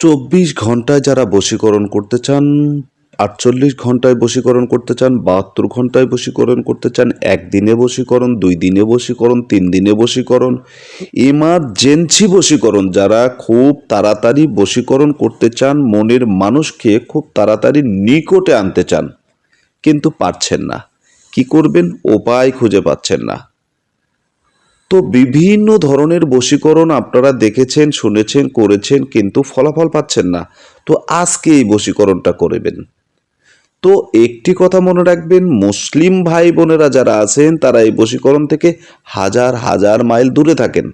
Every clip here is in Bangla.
চব্বিশ ঘন্টায় যারা বশীকরণ করতে চান, আটচল্লিশ ঘন্টায় বশীকরণ করতে চান, বাহাত্তর ঘন্টায় বশীকরণ করতে চান, একদিনে বশীকরণ, দুই দিনে বশীকরণ, তিন দিনে বশীকরণ, ইমার্জেন্সি বশীকরণ, যারা খুব তাড়াতাড়ি বশীকরণ করতে চান, মনের মানুষকে খুব তাড়াতাড়ি নিকটে আনতে চান, কিন্তু পারছেন না। কি করবেন? উপায় খুঁজে পাচ্ছেন না। তো বিভিন্ন ধরনের বশীকরণ আপনারা দেখেছেন, শুনেছেন, করেছেন, কিন্তু ফলাফল পাচ্ছেন না। তো আজকে এই বশীকরণটা করবেন। তো একটি কথা মনে রাখবেন, মুসলিম ভাই বোনেরা যারা আছেন, তারা এই বশীকরণ থেকে হাজার হাজার মাইল দূরে থাকেন।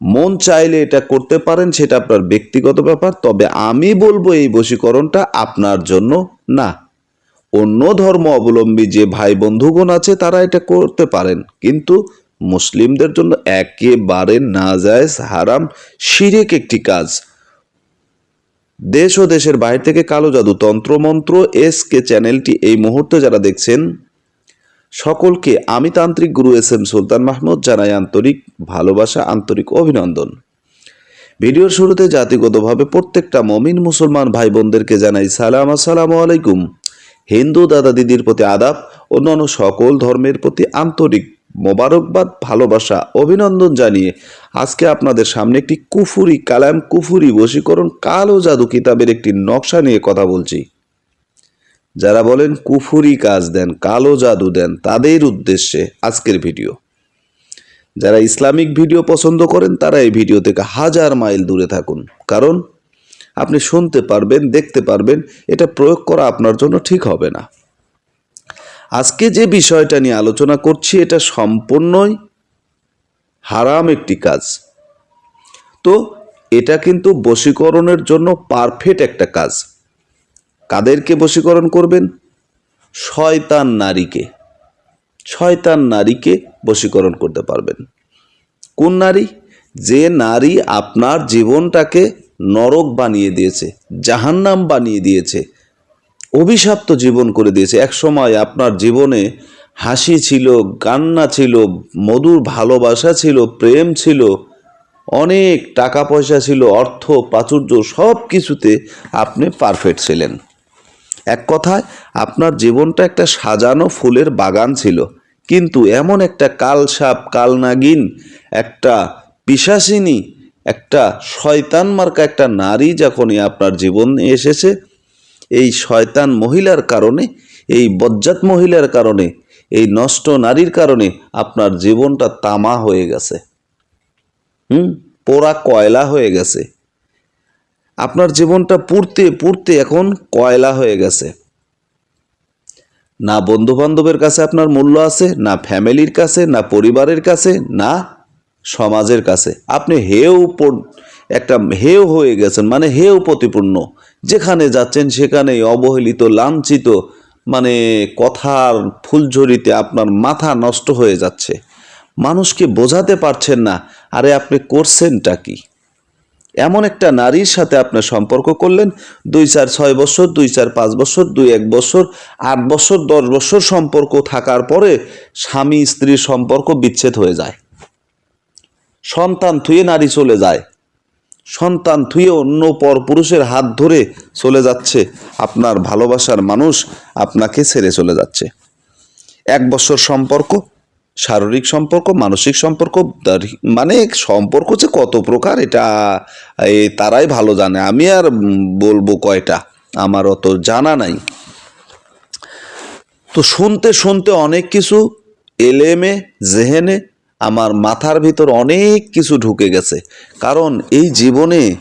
মন চাইলে এটা করতে পারেন, সেটা আপনার ব্যক্তিগত ব্যাপার, তবে আমি বলব এই বশীকরণটা আপনার জন্য না। অন্য ধর্ম অবলম্বী যে ভাই বন্ধুগণ আছে, তারা এটা করতে পারেন। কিন্তু মুসলিমদের জন্য একেবারে না যায় হারাম, শিরেক একটি কাজ। দেশ ও দেশের বাইরে থেকে কালো জাদু তন্ত্রমন্ত্র এস কে চ্যানেলটি এই মুহূর্তে যারা দেখছেন, সকলকে আমি তান্ত্রিক গুরু এস এম সুলতান মাহমুদ জানাই আন্তরিক ভালোবাসা, আন্তরিক অভিনন্দন। ভিডিওর শুরুতে জাতিগতভাবে প্রত্যেকটা মমিন মুসলমান ভাই বোনদেরকে জানাই সালাম। আসসালামু আলাইকুম। হিন্দু দাদা দিদির প্রতি আদাব, অন্যান্য সকল ধর্মের প্রতি আন্তরিক মোবারকবাদ, ভালোবাসা, অভিনন্দন জানিয়ে আজকে আপনাদের সামনে একটি কুফুরি কালাম, কুফুরি বশীকরণ, কালো জাদু কিতাবের একটি নকশা নিয়ে কথা বলছি। যারা বলেন কুফুরি কাজ দেন, কালো জাদু দেন, তাদের উদ্দেশ্যে আজকের ভিডিও। যারা ইসলামিক ভিডিও পছন্দ করেন, তারা এই ভিডিও থেকে হাজার মাইল দূরে থাকুন। কারণ আপনি শুনতে পারবেন, দেখতে পারবেন, এটা প্রয়োগ করা আপনার জন্য ঠিক হবে না। আজকে যে বিষয়টা নিয়ে আলোচনা করছি, এটা সম্পূর্ণই হারাম একটি কাজ। তো এটা কিন্তু বশীকরণের জন্য পারফেক্ট একটা কাজ। কাদেরকে বশীকরণ করবেন? শয়তান নারীকে। শয়তান নারীকে বশীকরণ করতে পারবেন। কোন নারী? যে নারী আপনার জীবনটাকে নরক বানিয়ে দিয়েছে, জাহান্নাম বানিয়ে দিয়েছে অভিশপ্ত জীবন করে দিয়েছে। এক সময় আপনার জীবনে হাসি ছিল, কান্না ছিল, মধুর ভালোবাসা ছিল, প্রেম ছিল, অনেক টাকা পয়সা ছিল, অর্থ, প্রাচুর্য সব কিছুতে আপনি পারফেক্ট ছিলেন। এক কথায়, আপনার জীবনটা একটা সাজানো ফুলের বাগান ছিল। কিন্তু এমন একটা কালসাপ, কালনাগিন, একটা পিসাসিনী একটা শয়তান মার্কা একটা নারী যখনই আপনার জীবনে এসেছে এই শয়তান মহিলার কারণে, এই বজ্জাত মহিলার কারণে, এই নষ্ট নারীর কারণে আপনার জীবনটা তামা হয়ে গেছে। হুম? পোড়া কয়লা হয়ে গেছে। আপনার জীবনটা পুড়তে পুড়তে এখন কয়লা হয়ে গেছে। না বন্ধু বান্ধবের কাছে আপনার মূল্য আছে, না ফ্যামিলির কাছে, না পরিবারের কাছে, না সমাজের কাছে। আপনি পর- একটা হেও হয়ে গেছেন মানে হেও প্রতিপূর্ণ। যেখানে যাচ্ছেন সেখানেই অবহেলিত, লাঞ্ছিত মানে কথার ফুলঝুরিতে আপনার মাথা নষ্ট হয়ে যাচ্ছে। মানুষকে বোঝাতে পারছেন না, আরে আপনি করছেনটা কি? এমন একটা নারীর সাথে আপনার সম্পর্ক করলেন, দুই চার ছয় বছর, দুই চার পাঁচ বছর, দুই এক বছর, আট বছর, দশ বছর সম্পর্ক থাকার পরে স্বামী স্ত্রীর সম্পর্ক বিচ্ছেদ হয়ে যায়। সন্তান থুয়ে নারী চলে যায়। সন্তান থুয়ে অন্য পর পুরুষের হাত ধরে চলে যাচ্ছে। আপনার ভালোবাসার মানুষ আপনাকে ছেড়ে চলে যাচ্ছে। এক বছর সম্পর্ক, শারীরিক সম্পর্ক, মানসিক সম্পর্ক মানে সম্পর্ক যে কত প্রকার, এটা তারাই ভালো জানে। আমি আর বলব কয়টা, আমার অত জানা নাই। তো শুনতে শুনতে অনেক কিছু এলেমে, জেহেনে আমার মাথার ভিতর অনেক কিছু ঢুকে গেছে। কারণ এই জীবনে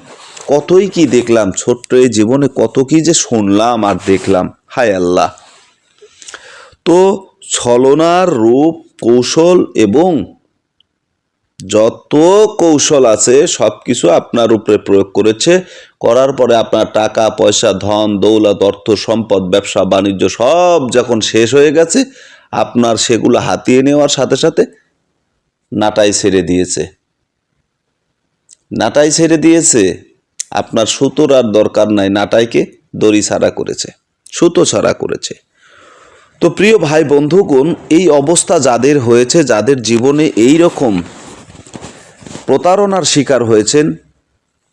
কতই কি দেখলাম, ছোট্ট এই জীবনে কত কি যে শুনলাম আর দেখলাম। হায় আল্লাহ! তো ছলনার রূপ, কৌশল এবং যত কৌশল আছে সব কিছু আপনার উপরে প্রয়োগ করেছে। করার পরে আপনার টাকা, পয়সা, ধন, দৌলত, অর্থ, সম্পদ, ব্যবসা, বাণিজ্য সব যখন শেষ হয়ে গেছে, আপনার সেগুলো হাতিয়ে নেওয়ার সাথে সাথে নাটাই ছেড়ে দিয়েছে। নাটাই ছেড়ে দিয়েছে, আপনার সুতোর আর দরকার নাই, নাটাইকে দড়ি ছাড়া করেছে, সুতো ছাড়া করেছে। তো প্রিয় ভাই বন্ধুগণ, এই অবস্থা যাদের হয়েছে, যাদের জীবনে এই রকম প্রতারণার শিকার হয়েছেন,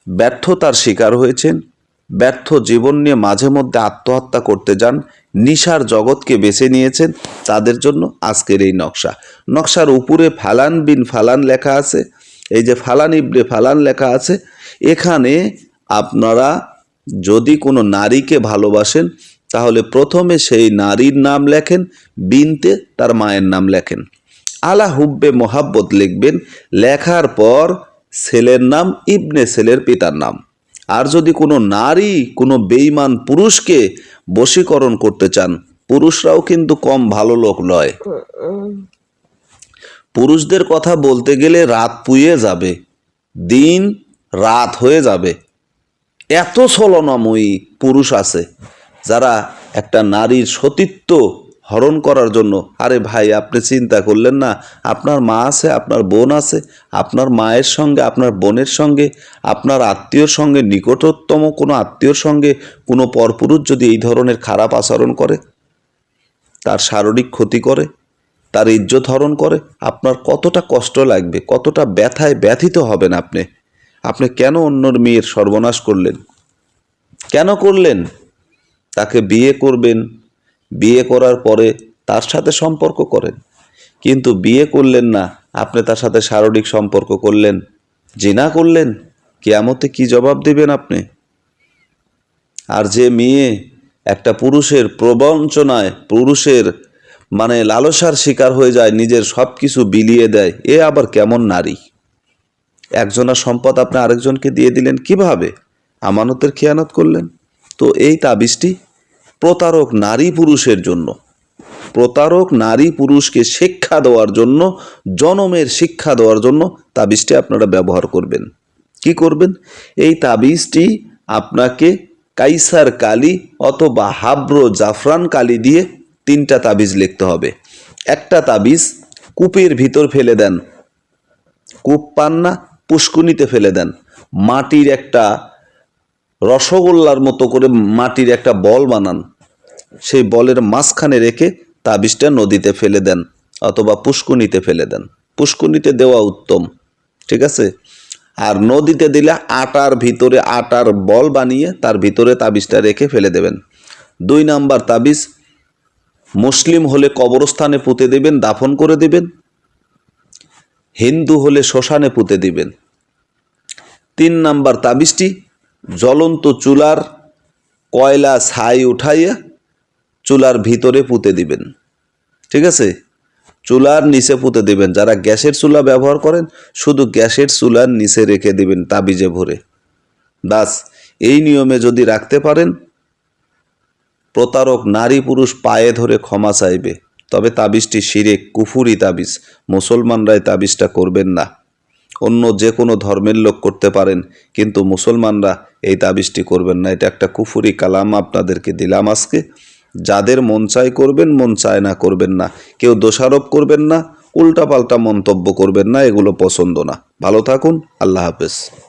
ব্যর্থতার শিকার হয়েছেন ব্যর্থ জীবন নিয়ে মাঝে মধ্যে আত্মহত্যা করতে যান, নিশার জগৎকে বেছে নিয়েছেন তাদের জন্য আজকের এই নকশা। নকশার উপরে ফালান বিন ফালান লেখা আছে, এই যে ফালান ইবনে ফালান লেখা আছে, এখানে আপনারা যদি কোনো নারীকে ভালোবাসেন, তাহলে প্রথমে সেই নারীর নাম লেখেন, বিনতে তার মায়ের নাম লেখেন। আলা হুব্বে মোহাব্বত লিখবেন, লেখার পর ছেলের নাম, ইবনে ছেলের পিতার নাম। আর যদি কোনো নারী, কোনো বেইমান পুরুষকে বশীকরণ করতে চান, পুরুষরাও কিন্তু কম ভালো লোক নয়। পুরুষদের কথা বলতে গেলে রাত পুয়ে যাবে, দিন রাত হয়ে যাবে। এত ছলনাময়ী পুরুষ আছে যারা একটা নারীর সতীত্ব হরণ করার জন্য। আরে ভাই, আপনি চিন্তা করলেন না। আপনার মা আছে, আপনার বোন আছে, আপনার মায়ের সঙ্গে, আপনার বোনের সঙ্গে, আপনার আত্মীয়র সঙ্গে, নিকটতম কোনো আত্মীয়র সঙ্গে কোনো পরপুরুষ যদি এই ধরনের খারাপ আচরণ করে, তার শারীরিক ক্ষতি করে, তার ইজ্জত হরণ করে, আপনার কতটা কষ্ট লাগবে, কতটা ব্যথায় ব্যথিত হবেন আপনি। আপনি কেন অন্যর মেয়ের সর্বনাশ করলেন? কেন করলেন? তাকে বিয়ে করবেন বিয়ে করার পরে তার সাথে সম্পর্ক করেন। কিন্তু বিয়ে করলেন না, আপনি তার সাথে শারীরিক সম্পর্ক করলেন। জিনা করলেন, কেয়ামতে কি জবাব দেবেন আপনি? আর যে মেয়ে একটা পুরুষের প্রবঞ্চনায়, পুরুষের মানে লালসার শিকার হয়ে যায়, নিজের সব কিছু বিলিয়ে দেয়, এ আবার কেমন নারী? একজনের সম্পদ আপনি আরেকজনকে দিয়ে দিলেন, কীভাবে? আমানতের খেয়ানত করলেন। তো এই তাবিজটি প্রতারক নারী পুরুষের জন্য। প্রতারক নারী পুরুষকে শিক্ষা দেওয়ার জন্য, জনমের শিক্ষা দেওয়ার জন্য তাবিজটি আপনারা ব্যবহার করবেন। কি করবেন? এই তাবিজটি আপনাকে কাইসার কালি অথবা হাব্রো জাফরান কালি দিয়ে তিনটা তাবিজ লিখতে হবে। একটা তাবিজ কূপের ভিতর ফেলে দেন। কূপ পান না পুষ্কুনিতে ফেলে দেন। মাটির একটা রসগোল্লার মতো করে মাটির একটা বল বানান। সেই বলের মাঝখানে রেখে তাবিজটা নদীতে ফেলে দেন অথবা পুষ্কুনিতে ফেলে দেন। পুষ্কুনিতে দেওয়া উত্তম, ঠিক আছে? আর নদীতে দিলে আটার ভিতরে আটার বল বানিয়ে তার ভিতরে তাবিজটা রেখে ফেলে দেবেন। দুই নাম্বার তাবিজ, মুসলিম হলে কবরস্থানে পুঁতে দেবেন, দাফন করে দেবেন। হিন্দু হলে শ্মশানে পুঁতে দিবেন। তিন নাম্বার তাবিজটি, জ্বলন্ত চুলার কয়লা ছাই উঠাইয়া চুলার ভিতরে পুঁতে দিবেন। ঠিক আছে? চুলার নিচে পুঁতে দিবেন। যারা গ্যাসের চুলা ব্যবহার করেন, শুধু গ্যাসের চুলার নিচে রেখে দিবেন তাবিজে ভরে। বাস এই নিয়মে যদি রাখতে পারেন, প্রতারক নারী পুরুষ পায়ে ধরে ক্ষমা চাইবে। তবে তাবিজটি শিরে কুফুরি তাবিজ, মুসলমানরাই তাবিজটা করবেন না। অন্য যে কোনো ধর্মের লোক করতে পারেন, কিন্তু মুসলমানরা এই তাবিজটি করবেন না। এটা একটা কুফুরি কালাম আপনাদেরকে দিলাম আজকে। যাদের মন চায় করবেন, মন চায় না করবেন না। কেউ দোষারোপ করবেন না, উল্টাপাল্টা মন্তব্য করবেন না, এগুলো পছন্দ না। ভালো থাকুন, আল্লাহ হাফেজ।